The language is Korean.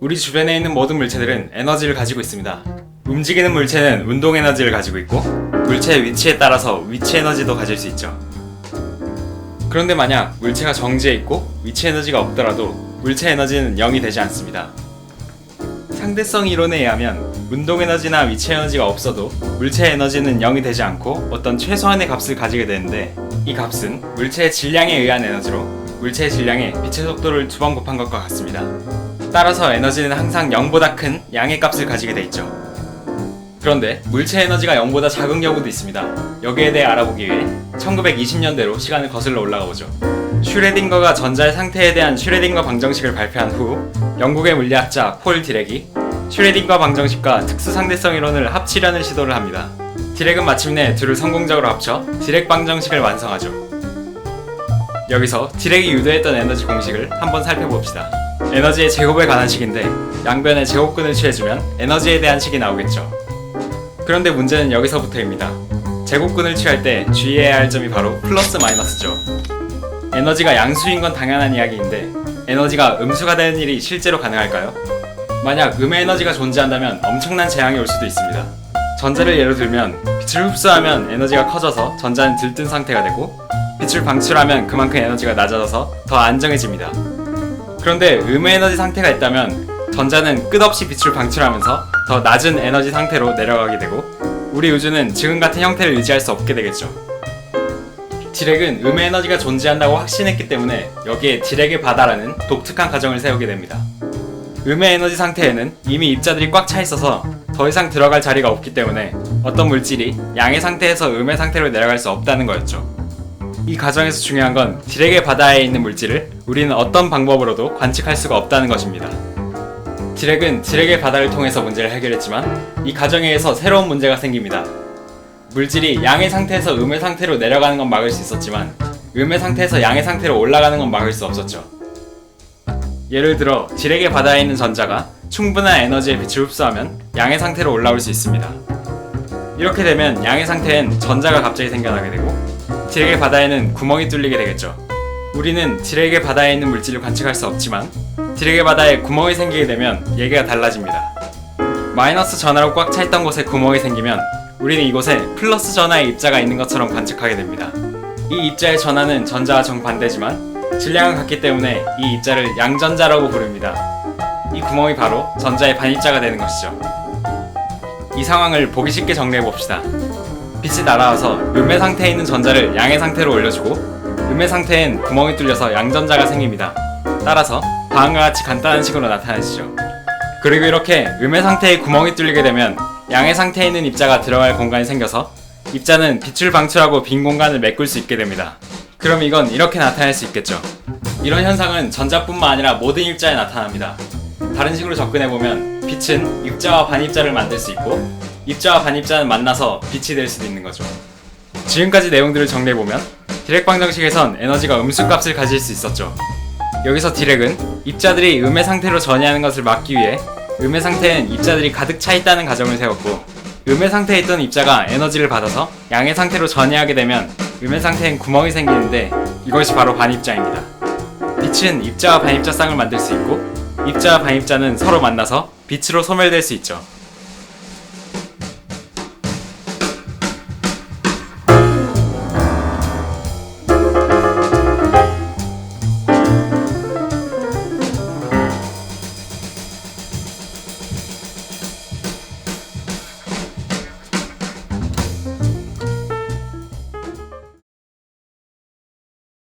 우리 주변에 있는 모든 물체들은 에너지를 가지고 있습니다. 움직이는 물체는 운동 에너지를 가지고 있고 물체의 위치에 따라서 위치 에너지도 가질 수 있죠. 그런데 만약 물체가 정지해 있고 위치 에너지가 없더라도 물체 에너지는 0이 되지 않습니다. 상대성 이론에 의하면 운동 에너지나 위치 에너지가 없어도 물체 에너지는 0이 되지 않고 어떤 최소한의 값을 가지게 되는데 이 값은 물체의 질량에 의한 에너지로 물체의 질량에 빛의 속도를 두 번 곱한 것과 같습니다. 따라서 에너지는 항상 0보다 큰 양의 값을 가지게 돼 있죠. 그런데 물체 에너지가 0보다 작은 경우도 있습니다. 여기에 대해 알아보기 위해 1920년대로 시간을 거슬러 올라가 보죠. 슈레딩거가 전자의 상태에 대한 슈레딩거 방정식을 발표한 후 영국의 물리학자 폴 디렉이 슈레딩거 방정식과 특수 상대성 이론을 합치려는 시도를 합니다. 디렉은 마침내 둘을 성공적으로 합쳐 디렉 방정식을 완성하죠. 여기서 디렉이 유도했던 에너지 공식을 한번 살펴봅시다. 에너지의 제곱에 관한 식인데 양변에 제곱근을 취해주면 에너지에 대한 식이 나오겠죠. 그런데 문제는 여기서부터입니다. 제곱근을 취할 때 주의해야 할 점이 바로 플러스 마이너스죠. 에너지가 양수인 건 당연한 이야기인데 에너지가 음수가 되는 일이 실제로 가능할까요? 만약 음의 에너지가 존재한다면 엄청난 재앙이 올 수도 있습니다. 전자를 예로 들면 빛을 흡수하면 에너지가 커져서 전자는 들뜬 상태가 되고 빛을 방출하면 그만큼 에너지가 낮아져서 더 안정해집니다. 그런데 음의 에너지 상태가 있다면 전자는 끝없이 빛을 방출하면서 더 낮은 에너지 상태로 내려가게 되고 우리 우주는 지금 같은 형태를 유지할 수 없게 되겠죠. 디렉은 음의 에너지가 존재한다고 확신했기 때문에 여기에 디렉의 바다라는 독특한 가정을 세우게 됩니다. 음의 에너지 상태에는 이미 입자들이 꽉 차 있어서 더 이상 들어갈 자리가 없기 때문에 어떤 물질이 양의 상태에서 음의 상태로 내려갈 수 없다는 거였죠. 이 과정에서 중요한 건 디렉의 바다에 있는 물질을 우리는 어떤 방법으로도 관측할 수가 없다는 것입니다. 디렉은 디렉의 바다를 통해서 문제를 해결했지만 이 과정에 의해서 새로운 문제가 생깁니다. 물질이 양의 상태에서 음의 상태로 내려가는 건 막을 수 있었지만 음의 상태에서 양의 상태로 올라가는 건 막을 수 없었죠. 예를 들어 디렉의 바다에 있는 전자가 충분한 에너지의 빛을 흡수하면 양의 상태로 올라올 수 있습니다. 이렇게 되면 양의 상태엔 전자가 갑자기 생겨나게 되고 디렉의 바다에는 구멍이 뚫리게 되겠죠. 우리는 디렉의 바다에 있는 물질을 관측할 수 없지만 디렉의 바다에 구멍이 생기게 되면 얘기가 달라집니다. 마이너스 전하로 꽉 차 있던 곳에 구멍이 생기면 우리는 이곳에 플러스 전하의 입자가 있는 것처럼 관측하게 됩니다. 이 입자의 전하는 전자와 정반대지만 질량은 같기 때문에 이 입자를 양전자라고 부릅니다. 이 구멍이 바로 전자의 반입자가 되는 것이죠. 이 상황을 보기 쉽게 정리해 봅시다. 빛이 날아와서 음의 상태에 있는 전자를 양의 상태로 올려주고 음의 상태엔 구멍이 뚫려서 양전자가 생깁니다. 따라서 다음과 같이 간단한 식으로 나타내시죠. 그리고 이렇게 음의 상태에 구멍이 뚫리게 되면 양의 상태에 있는 입자가 들어갈 공간이 생겨서 입자는 빛을 방출하고 빈 공간을 메꿀 수 있게 됩니다. 그럼 이건 이렇게 나타낼 수 있겠죠. 이런 현상은 전자뿐만 아니라 모든 입자에 나타납니다. 다른 식으로 접근해보면 빛은 입자와 반입자를 만들 수 있고 입자와 반입자는 만나서 빛이 될 수도 있는 거죠. 지금까지 내용들을 정리해보면 디렉 방정식에선 에너지가 음수값을 가질 수 있었죠. 여기서 디렉은 입자들이 음의 상태로 전이하는 것을 막기 위해 음의 상태엔 입자들이 가득 차 있다는 가정을 세웠고 음의 상태에 있던 입자가 에너지를 받아서 양의 상태로 전이하게 되면 음의 상태엔 구멍이 생기는데 이것이 바로 반입자입니다. 빛은 입자와 반입자 쌍을 만들 수 있고 입자와 반입자는 서로 만나서 빛으로 소멸될 수 있죠.